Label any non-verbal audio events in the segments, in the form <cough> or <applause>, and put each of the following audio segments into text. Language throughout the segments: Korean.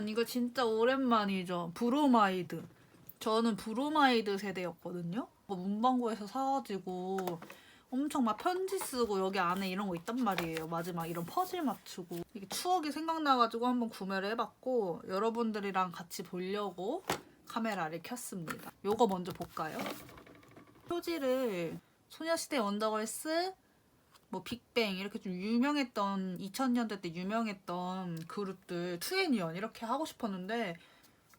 여러분 이거 진짜 오랜만이죠. 브로마이드. 저는 브로마이드 세대였거든요. 뭐 문방구에서 사가지고 엄청 막 편지 쓰고 여기 안에 이런 거 있단 말이에요. 마지막 이런 퍼즐 맞추고 이게 추억이 생각나가지고 한번 구매를 해봤고 여러분들이랑 같이 보려고 카메라를 켰습니다. 요거 먼저 볼까요? 표지를 소녀시대 원더걸스 뭐 빅뱅 이렇게 좀 유명했던 2000년대 때 유명했던 그룹들 투애니언 이렇게 하고 싶었는데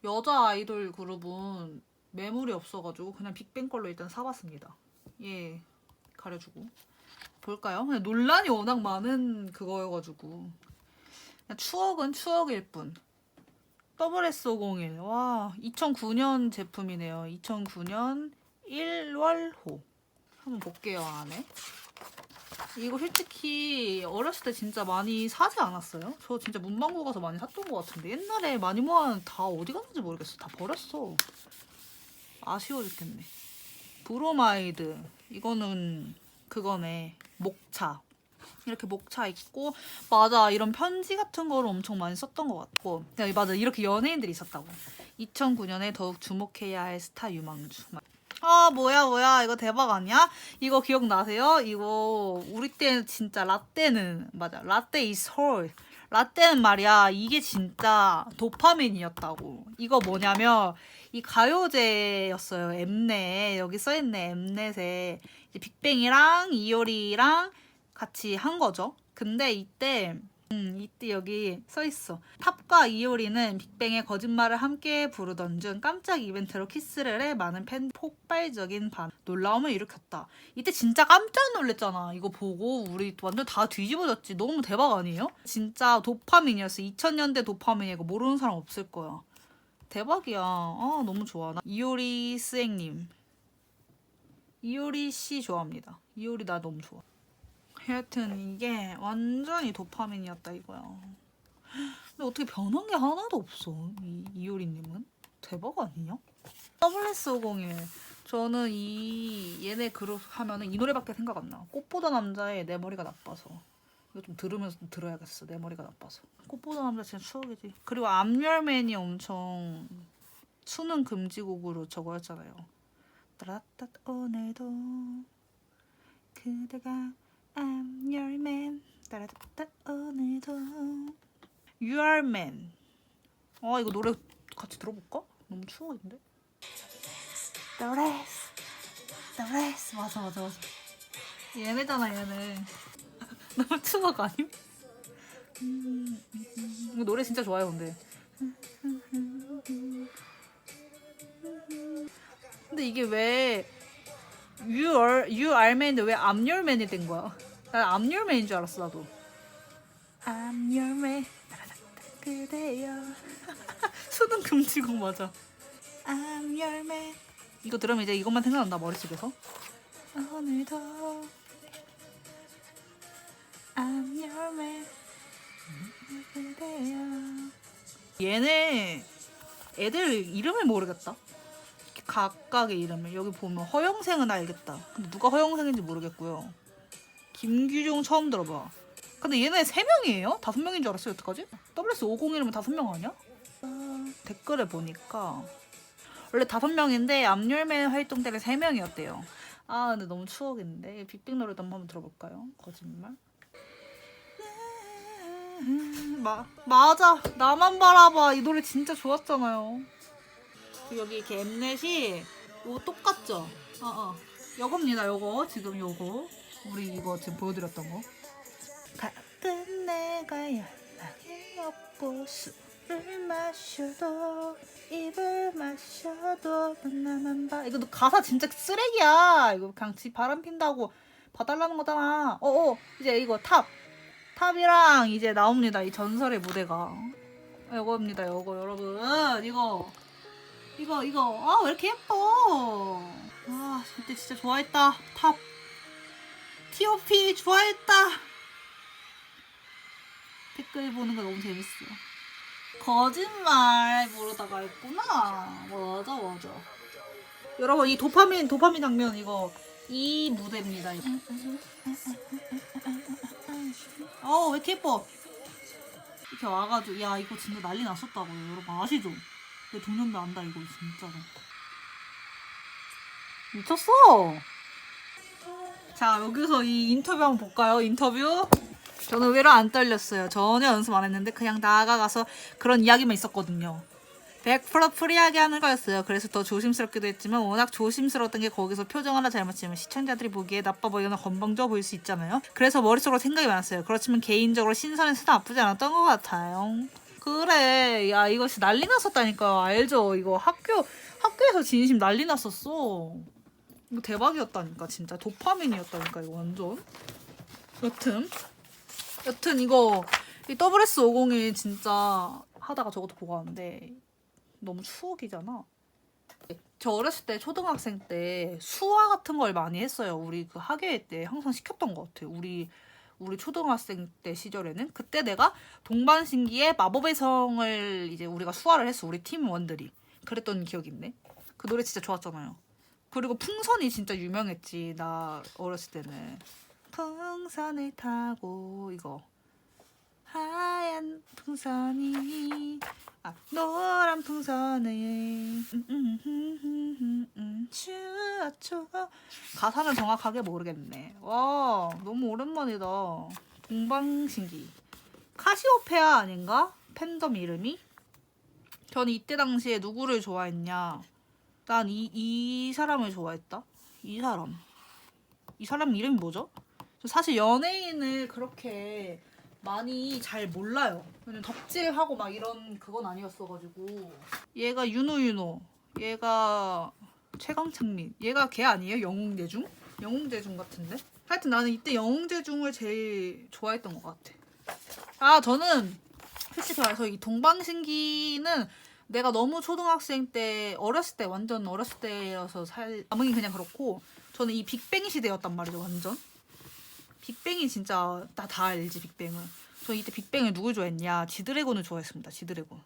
여자 아이돌 그룹은 매물이 없어가지고 그냥 빅뱅 걸로 일단 사봤습니다. 예 가려주고 볼까요? 그냥 논란이 워낙 많은 그거여가지고 추억은 추억일 뿐. WS501 와 2009년 제품이네요. 2009년 1월호 한번 볼게요 안에. 이거 솔직히 어렸을 때 진짜 많이 사지 않았어요? 저 진짜 문방구 가서 많이 샀던 것 같은데. 옛날에 많이 모아는 다 어디 갔는지 모르겠어. 다 버렸어. 아쉬워 죽겠네. 브로마이드. 이거는 그거네. 목차. 이렇게 목차 있고 맞아. 이런 편지 같은 거를 엄청 많이 썼던 것 같고. 야, 맞아. 이렇게 연예인들이 있었다고. 2009년에 더욱 주목해야 할 스타 유망주 아 뭐야 뭐야. 이거 대박 아니야? 이거 기억나세요? 이거 우리 때는 진짜 라떼는 맞아. 라떼 is whole 라떼는 말이야 이게 진짜 도파민이었다고. 이거 뭐냐면 이 가요제였어요. 엠넷. 여기 써있네 엠넷에. 빅뱅이랑 이효리랑 같이 한 거죠. 근데 이때 음, 이때 여기 써 있어. 탑과 이효리는 빅뱅의 거짓말을 함께 부르던 중 깜짝 이벤트로 키스를 해 많은 팬 폭발적인 반 놀라움을 일으켰다. 이때 진짜 깜짝 놀랐잖아. 이거 보고 우리 완전 다 뒤집어졌지. 너무 대박 아니에요? 진짜 도파민이었어. 2000년대 도파민이 이거 모르는 사람 없을 거야. 대박이야. 아 너무 좋아. 나 이효리 스앵님. 이효리 씨 좋아합니다. 이효리 나 너무 좋아. 하여튼 이게 완전히 도파민이었다 이거야. 근데 어떻게 변한 게 하나도 없어 이 이효리님은 대박 아니냐? WS501 저는 이 얘네 그룹 하면은 이 노래밖에 생각 안 나. 꽃보다 남자의 내 머리가 나빠서 이거 좀 들으면서 좀 들어야겠어. 내 머리가 나빠서. 꽃보다 남자 진짜 추억이지. 그리고 암열맨이 엄청 수능 금지곡으로 저거 했잖아요. 따라따 오늘도 그대가 I'm your man. 따라따 오늘도 You are man. 어 이거 노래 같이 들어볼까? 너무 추억인데. The rest, the rest. 맞아 맞아 맞아. 얘네잖아 얘네. <laughs> 너무 추억 아님? 음, 음, 음. 이거 노래 진짜 좋아요 근데. 근데 이게 왜 You are You are man인데 왜 I'm your man이 된 거야? 난 I'm your man인 줄 알았어 나도. I'm your man. 그대여. <laughs> 수능 금지곡 맞아. I'm your man. 이거 들으면 이제 이것만 생각난다 머릿속에서. 오늘도 I'm your man. 그대여. 얘네 애들 이름을 모르겠다. 각각의 이름을 여기 보면 허영생은 알겠다. 근데 누가 허영생인지 모르겠고요. 김규종 처음 들어봐. 근데 얘네 세 명이에요? 다섯 명인 줄 알았어요. 어떡하지? WS501이면 다섯 명 아니야? 어, 댓글에 보니까 원래 다섯 명인데 암열맨 활동 때는 세 명이었대요. 아 근데 너무 추억인데 빅빅 노래도 한번 들어볼까요? 거짓말. 마, 맞아 나만 바라봐 이 노래 진짜 좋았잖아요. 여기 이렇게 엠넷이 이거 똑같죠? 어 어. 요겁니다 요거. 지금 요거. 우리 이거 지금 보여드렸던 거. 가끔 내가 연락이 없고 술을 마셔도 입을 마셔도 넌 나만 봐. 이거 너 가사 진짜 쓰레기야. 이거 그냥 지 바람 핀다고 봐달라는 거잖아. 어어. 이제 이거 탑. 탑이랑 이제 나옵니다 이 전설의 무대가. 요거입니다 요거. 여러분 이거 이거 이거. 아 왜 이렇게 예뻐? 아 그때 진짜 좋아했다. 탑. T.O.P 좋아했다. 댓글 보는 거 너무 재밌어. 거짓말 모르다가 했구나. 맞아 맞아. 여러분 이 도파민 도파민 장면 이거 이 무대입니다 이거. 어왜 이렇게 예뻐? 이렇게 와가지고 야 이거 진짜 난리 났었다고요. 여러분 아시죠? 내 동년배 안다 이거 진짜로 미쳤어 자 여기서 이 인터뷰 한번 볼까요 인터뷰 저는 의외로 안 떨렸어요 전혀 연습 안 했는데 그냥 나가가서 그런 이야기만 있었거든요 100% 프리하게 하는 거였어요. 그래서 더 조심스럽기도 했지만 워낙 조심스러웠던 게 거기서 표정 하나 잘못 지으면 시청자들이 보기에 나빠 보이거나 건방져 보일 수 있잖아요. 그래서 머릿속으로 생각이 많았어요. 그렇지만 개인적으로 신선해서 나쁘지 않았던 것 같아요. 그래, 야 이거 진짜 난리 났었다니까요. 알죠? 이거 학교 학교에서 진심 난리 났었어. 이거 대박이었다니까 진짜 도파민이었다니까 이거 완전. 여튼 여튼 이거 이 WS501 진짜 하다가 저것도 보고 왔는데 너무 추억이잖아. 저 어렸을 때 초등학생 때 수화 같은 걸 많이 했어요. 우리 그 학예회 때 항상 시켰던 것 같아요. 우리 우리 초등학생 때 시절에는 그때 내가 동반신기의 마법의 성을 이제 우리가 수화를 했어. 우리 팀원들이 그랬던 기억이 있네. 그 노래 진짜 좋았잖아요. 그리고 풍선이 진짜 유명했지. 나 어렸을 때는 풍선을 타고 이거 하얀 풍선이 아 노란 풍선을 음, 음, 음, 추어줘 가사는 정확하게 모르겠네. 와 너무 오랜만이다. 동방신기. 카시오페아 아닌가? 팬덤 이름이? 저는 이때 당시에 누구를 좋아했냐? 난 이 이 사람을 좋아했다. 이 사람. 이 사람 이름이 뭐죠? 저 사실 연예인을 그렇게 많이 잘 몰라요. 왜냐면 덕질하고 막 이런 그건 아니었어가지고 얘가 윤호윤호, 얘가 최강창민, 얘가 걔 아니에요? 영웅대중? 영웅대중 같은데? 하여튼 나는 이때 영웅대중을 제일 좋아했던 것 같아. 아 저는 솔직히 말해서 이 동방신기는 내가 너무 초등학생 때 어렸을 때 완전 어렸을 때여서 살 감흥이 그냥 그렇고 저는 이 빅뱅 시대였단 말이죠 완전 빅뱅이 진짜 나 다 알지 빅뱅은. 저 이때 빅뱅을 누굴 좋아했냐? 지드래곤을 좋아했습니다 지드래곤.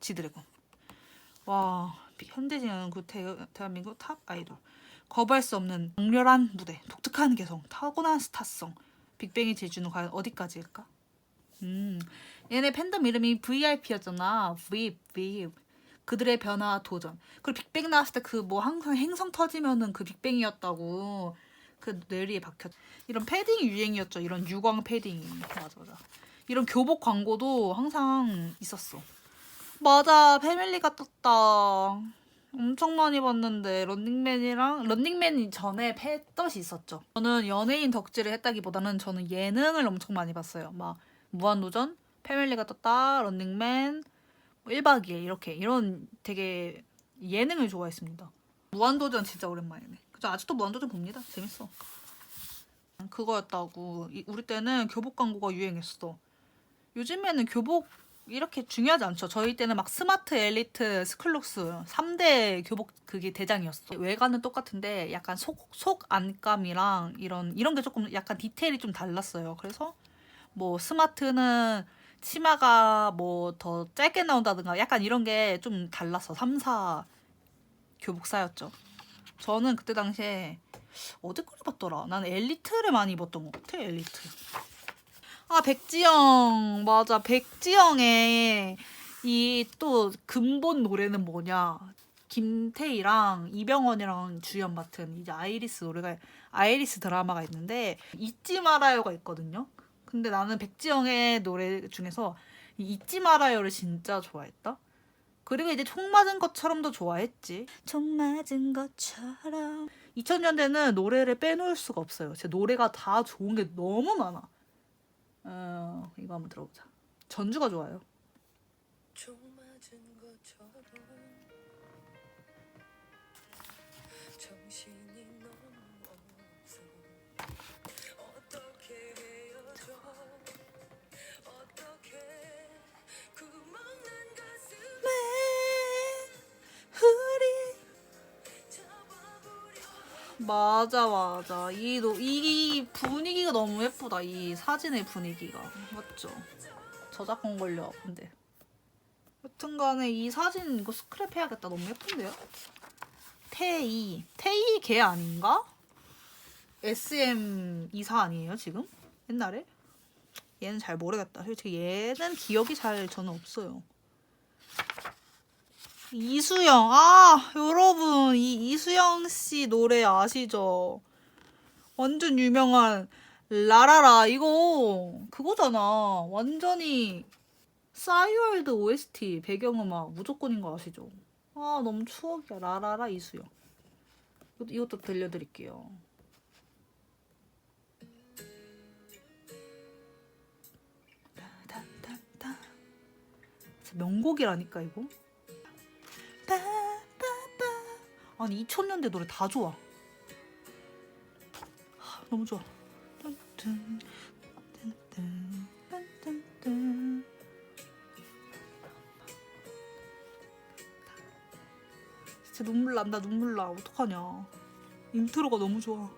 지드래곤. 와 현대진은 그 대, 대한민국 탑 아이돌. 거부할 수 없는 강렬한 무대 독특한 개성 타고난 스타성. 빅뱅의 재주는 과연 어디까지일까? 음 얘네 팬덤 이름이 VIP였잖아. VIP VIP 그들의 변화 도전. 그리고 빅뱅 나왔을 때 그 뭐 항상 행성 터지면은 그 빅뱅이었다고 그 뇌리에 박혔. 이런 패딩이 유행이었죠. 이런 유광 패딩이. 맞아 맞아. 이런 교복 광고도 항상 있었어. 맞아. 패밀리가 떴다. 엄청 많이 봤는데 런닝맨이랑 런닝맨 전에 패럿이 있었죠. 저는 연예인 덕질을 했다기보다는 저는 예능을 엄청 많이 봤어요. 막 무한도전, 패밀리가 떴다, 런닝맨, 1박 2일 이렇게 이런 되게 예능을 좋아했습니다. 무한도전 진짜 오랜만이네. 그죠? 아직도 무한도전 봅니다. 재밌어. 그거였다고. 이- 우리 때는 교복 광고가 유행했어. 요즘에는 교복 이렇게 중요하지 않죠. 저희 때는 막 스마트, 엘리트, 스클룩스 3대 교복 그게 대장이었어. 외관은 똑같은데 약간 속, 속 안감이랑 이런 이런 게 조금 약간 디테일이 좀 달랐어요. 그래서 뭐 스마트는 치마가 뭐 더 짧게 나온다든가 약간 이런 게 좀 달랐어. 3, 4 교복사였죠. 저는 그때 당시에 어디 걸 입었더라? 난 엘리트를 많이 입었던 것 같아. 엘리트. 아 백지영 맞아. 백지영의 이 또 근본 노래는 뭐냐? 김태희랑 이병헌이랑 주연 맡은 이제 아이리스 노래가 아이리스 드라마가 있는데 잊지 말아요가 있거든요. 근데 나는 백지영의 노래 중에서 이 잊지 말아요를 진짜 좋아했다. 그리고 이제 총 맞은 것처럼도 좋아했지. 총 맞은 것처럼. 2000년대는 노래를 빼놓을 수가 없어요. 제 노래가 다 좋은 게 너무 많아. 어, 이거 한번 들어보자. 전주가 좋아요. 총 맞은 것처럼 맞아 맞아. 이, 노, 이 분위기가 너무 예쁘다 이 사진의 분위기가. 맞죠? 저작권 걸려 근데. 여튼간에 이 사진 이거 스크랩 해야겠다. 너무 예쁜데요? 태희 태희 걔 아닌가? SM 이사 아니에요 지금? 옛날에? 얘는 잘 모르겠다. 솔직히 얘는 기억이 잘 저는 없어요. 이수영, 아 여러분 이 이수영 씨 노래 아시죠? 완전 유명한 라라라 이거 그거잖아. 완전히 싸이월드 OST 배경음악 무조건인 거 아시죠? 아 너무 추억이야 라라라 이수영. 이것- 이것도 들려드릴게요. 명곡이라니까 이거. 아니 2000년대 노래 다 좋아. 하, 너무 좋아. 진짜 눈물 난다 눈물 나 어떡하냐 인트로가 너무 좋아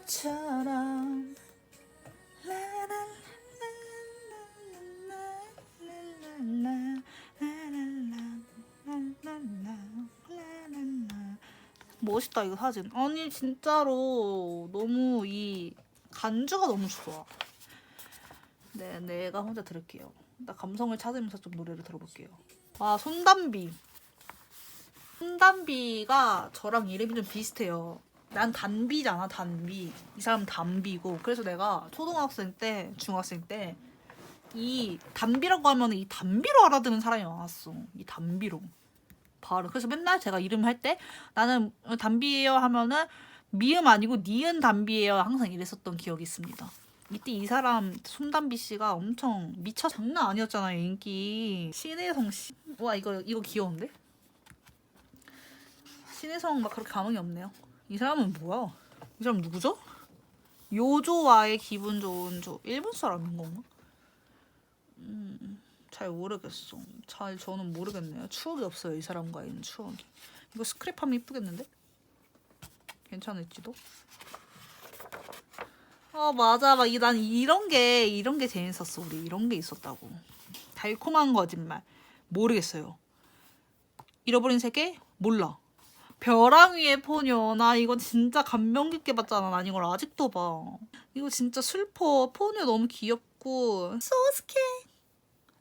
것처럼. 멋있다 이거 사진. 아니 진짜로 너무 이 간주가 너무 좋아. 네 내가 혼자 들을게요. 나 감성을 찾으면서 좀 노래를 들어볼게요. 아 손담비. 손담비가 저랑 이름이 좀 비슷해요 난 단비잖아 단비 이 사람 단비고 그래서 내가 초등학생 때 중학생 때 이 단비라고 하면 이 단비로 알아듣는 사람이 많았어 이 단비로 바로 그래서 맨날 제가 이름 할 때 나는 담비예요 하면은 미음 아니고 니은 담비예요 항상 이랬었던 기억이 있습니다. 이때 이 사람 손담비 씨가 엄청 미쳐 장난 아니었잖아요 인기 신혜성 씨. 와 이거 이거 귀여운데? 신혜성 막 그렇게 감흥이 없네요. 이 사람은 뭐야? 이 사람 누구죠? 요조와의 기분 좋은 조 일본 사람인 건가? 음, 잘 모르겠어. 잘 저는 모르겠네요. 추억이 없어요. 이 사람과 있는 추억이. 이거 스크랩하면 이쁘겠는데? 괜찮을지도? 아 맞아, 막 이- 난 이런 게 이런 게 재밌었어. 우리 이런 게 있었다고. 달콤한 거짓말 모르겠어요. 잃어버린 세계 몰라. 벼랑 위의 포녀 나 이거 진짜 감명 깊게 봤잖아. 난 이걸 아직도 봐. 이거 진짜 슬퍼. 포녀 너무 귀엽고 소스케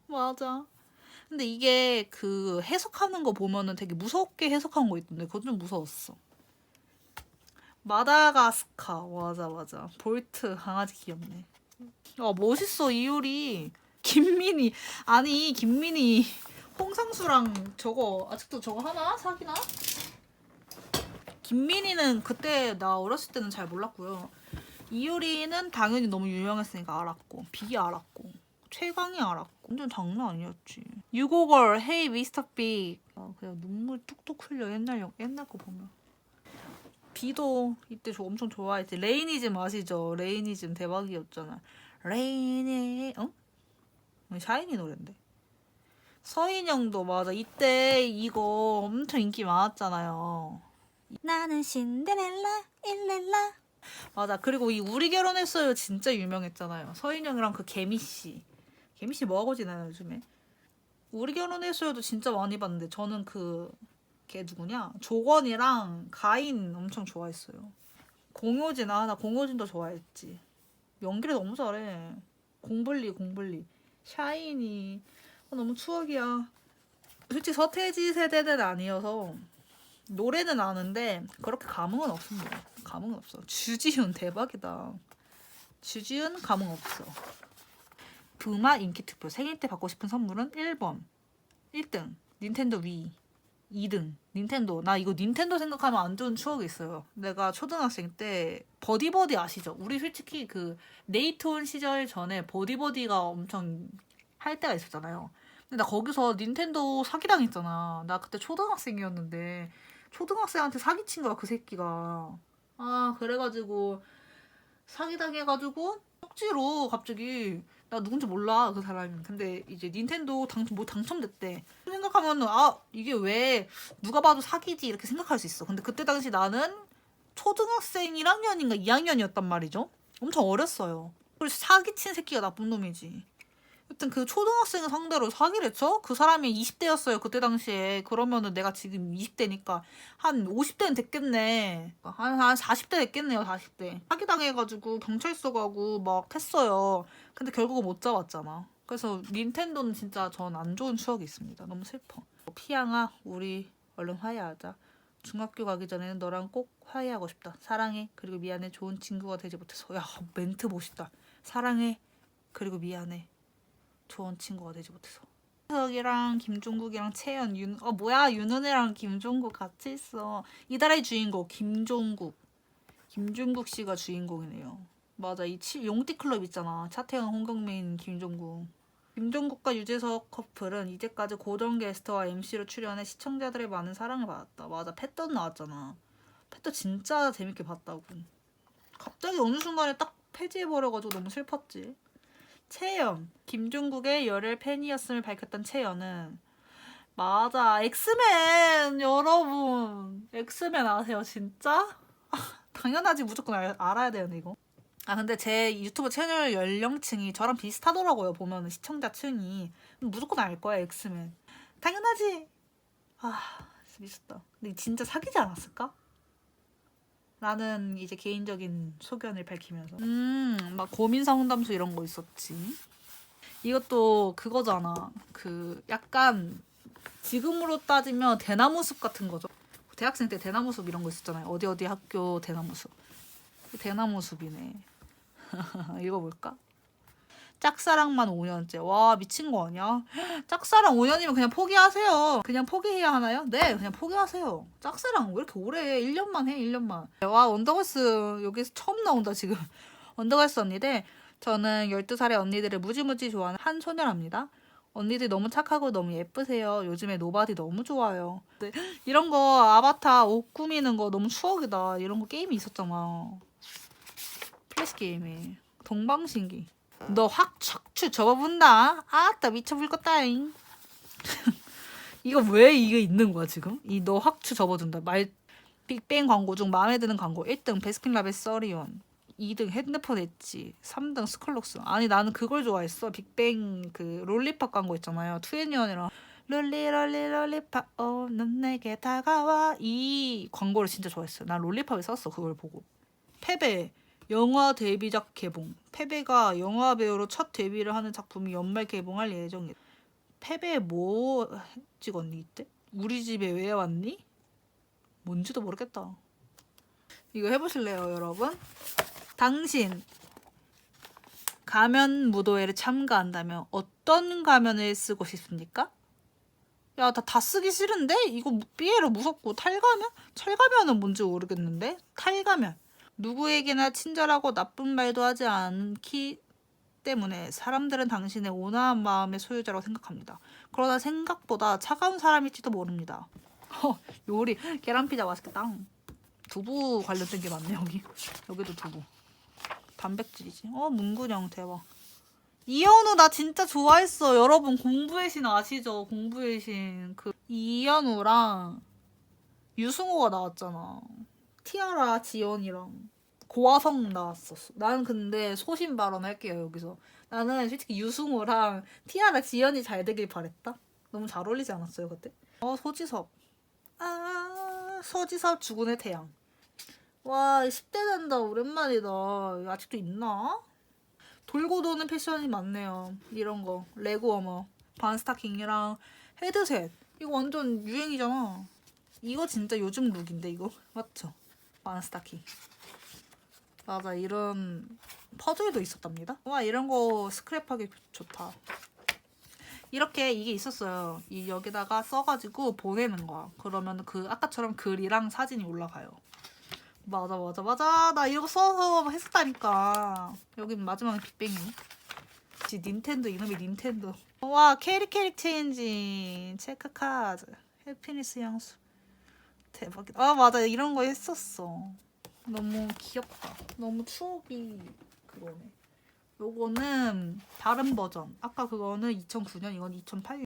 맞아. 근데 이게 그 해석하는 거 보면은 되게 무섭게 해석한 거 있던데 그건 좀 무서웠어. 마다가스카 맞아 맞아 볼트 강아지 귀엽네. 아 멋있어 이효리 김민희 아니 김민희 홍상수랑 저거 아직도 저거 하나 사기나? 김민희는 그때 나 어렸을 때는 잘 몰랐고요. 이효리는 당연히 너무 유명했으니까 알았고 비기 알았고 최강이 알았고 완전 장난 아니었지. 유고걸 헤이 미스터 빅 아, 그냥 눈물 뚝뚝 흘려 옛날 영 옛날 거 보면. 비도 이때 저 엄청 좋아했지. 레이니즘 아시죠? 레이니즘 대박이었잖아. 레이니 어? 샤이니 노랜데. 서인영도 맞아. 이때 이거 엄청 인기 많았잖아요. 나는 신데렐라 일렐라 맞아. 그리고 이 우리 결혼했어요 진짜 유명했잖아요. 서인영이랑 그 개미 씨. 개미 씨 뭐하고 지내요 요즘에? 우리 결혼했어요도 진짜 많이 봤는데 저는 그 걔 누구냐 조건이랑 가인 엄청 좋아했어요. 공효진 아나 공효진도 좋아했지. 연기를 너무 잘해. 공블리 공블리 샤이니 아, 너무 추억이야. 솔직히 서태지 세대는 아니어서 노래는 아는데 그렇게 감흥은 없습니다. 감흥은 없어. 주지훈 대박이다. 주지훈 감흥 없어. 부마 인기 투표 생일 때 받고 싶은 선물은 1번 1등 닌텐도 위 2등 닌텐도 나 이거 닌텐도 생각하면 안 좋은 추억이 있어요 내가 초등학생 때 버디버디 아시죠? 우리 솔직히 그 네이트온 시절 전에 버디버디가 엄청 할 때가 있었잖아요 근데 나 거기서 닌텐도 사기당했잖아 나 그때 초등학생이었는데 초등학생한테 사기친 거야 그 새끼가. 아 그래가지고 사기당해가지고 쪽지로 갑자기 나 누군지 몰라 그 사람이. 근데 이제 닌텐도 당첨 뭐 당첨됐대. 생각하면 아 이게 왜 누가 봐도 사기지 이렇게 생각할 수 있어. 근데 그때 당시 나는 초등학생 1학년인가 2학년이었단 말이죠. 엄청 어렸어요. 그래서 사기친 새끼가 나쁜 놈이지 하여튼 그 초등학생을 상대로 사기를 쳐? 그 사람이 20대였어요 그때 당시에. 그러면은 내가 지금 20대니까 한 50대는 됐겠네. 한, 한 40대 됐겠네요 40대. 사기당해가지고 경찰서 가고 막 했어요. 근데 결국은 못 잡았잖아. 그래서 닌텐도는 진짜 전 안 좋은 추억이 있습니다. 너무 슬퍼. 피양아 우리 얼른 화해하자. 중학교 가기 전에는 너랑 꼭 화해하고 싶다. 사랑해. 그리고 미안해. 좋은 친구가 되지 못해서. 야 멘트 멋있다. 사랑해. 그리고 미안해 좋은 친구가 되지 못해서. 석이랑 김종국이랑 채연 윤 어 뭐야? 윤은혜랑 김종국 같이 있어. 이달의 주인공 김종국. 김종국 씨가 주인공이네요. 맞아. 이 치- 용띠 클럽 있잖아. 차태현 홍경민 김종국. 김종국과 유재석 커플은 이제까지 고정 게스트와 MC로 출연해 시청자들의 많은 사랑을 받았다. 맞아. 패던 나왔잖아. 패던 진짜 재밌게 봤다고. 갑자기 어느 순간에 딱 폐지해버려가지고 너무 슬펐지 채연 김종국의 열혈 팬이었음을 밝혔던 채연은 맞아 엑스맨 여러분. 엑스맨 아세요 진짜? <laughs> 당연하지 무조건 알, 알아야 되는데 이거. 아 근데 제 유튜브 채널 연령층이 저랑 비슷하더라고요 보면은 시청자층이. 무조건 알 거야 엑스맨. 당연하지. 아 미쳤다. 근데 진짜 사귀지 않았을까? 나는 이제 개인적인 소견을 밝히면서. 음 막 고민 상담소 이런 거 있었지. 이것도 그거잖아. 그 약간 지금으로 따지면 대나무 숲 같은 거죠. 대학생 때 대나무 숲 이런 거 있었잖아요. 어디 어디 학교 대나무 숲. 대나무 숲이네. <laughs> 읽어볼까? 짝사랑만 5년째. 와, 미친 거 아니야? <gasps> 짝사랑 5년이면 그냥 포기하세요. 그냥 포기해야 하나요? 네, 그냥 포기하세요. 짝사랑 왜 이렇게 오래 해? 1년만 해, 1년만. 와, 원더걸스 여기서 처음 나온다, 지금. <laughs> 원더걸스 언니들. 저는 12살의 언니들을 무지무지 좋아하는 한 소녀랍니다. 언니들 너무 착하고 너무 예쁘세요. 요즘에 노바디 너무 좋아요. 네, <gasps> 이런 거 아바타 옷 꾸미는 거 너무 추억이다. 이런 거 게임이 있었잖아. 플래시 게임에 동방신기 너 확 척추 접어본다. 아따 미쳐불겠다잉. <laughs> 이거 왜 이게 있는 거야 지금? 이 너 확추 접어준다. 말 빅뱅 광고 중 마음에 드는 광고. 1등 베스킨라빈스 써리온. 2등 핸드폰 엣지. 3등 스컬록스. 아니 나는 그걸 좋아했어. 빅뱅 그 롤리팝 광고 있잖아요. 투애니언이랑. 롤리 롤리 롤리팝. 어넌 내게 다가와. 이 광고를 진짜 좋아했어. 난 롤리팝에 썼어 그걸 보고. 패배 영화 데뷔작 개봉. 패배가 영화 배우로 첫 데뷔를 하는 작품이 연말 개봉할 예정이다. 패배 뭐 찍었니 이때? 우리 집에 왜 왔니? 뭔지도 모르겠다. 이거 해보실래요, 여러분? 당신 가면 무도회를 참가한다면 어떤 가면을 쓰고 싶습니까? 야, 나 다 쓰기 싫은데? 이거 삐에로 무섭고 탈가면? 철가면은 뭔지 모르겠는데? 탈가면. 누구에게나 친절하고 나쁜 말도 하지 않기 때문에 사람들은 당신의 온화한 마음의 소유자라고 생각합니다. 그러나 생각보다 차가운 사람일지도 모릅니다. <laughs> 어, 요리 계란피자 맛있겠다. 두부 관련된 게 많네 여기. 여기도 두부. 단백질이지. 어 문근영 대박. 이현우 나 진짜 좋아했어. 여러분 공부의 신 아시죠? 공부의 신. 그 이현우랑 유승호가 나왔잖아. 티아라 지연이랑 고화성 나왔었어. 나는 근데 소신 발언할게요 여기서. 나는 솔직히 유승호랑 티아라 지연이 잘 되길 바랬다. 너무 잘 어울리지 않았어요 그때? 어 소지섭. 아 소지섭 주군의 태양. 와 10대 된다 오랜만이다. 아직도 있나? 돌고 도는 패션이 많네요. 이런 거 레고 어머 반스타킹이랑 헤드셋 이거 완전 유행이잖아. 이거 진짜 요즘 룩인데 이거 맞죠? 반스타킹. 맞아 이런 퍼즐도 있었답니다. 와 이런 거 스크랩하기 좋다. 이렇게 이게 있었어요. 이 여기다가 써가지고 보내는 거야. 그러면 그 아까처럼 글이랑 사진이 올라가요. 맞아 맞아 맞아 나 이거 써서 했었다니까. 여긴 마지막에 빅뱅이. 지 닌텐도 이놈의 닌텐도. 와 캐릭 캐릭 체인지 체크 카드 해피니스 향수. 대박이다. 아 맞아 이런 거 했었어. 너무 귀엽다. 너무 추억이 그거네. 요거는 다른 버전. 아까 그거는 2009년, 이건 2008년.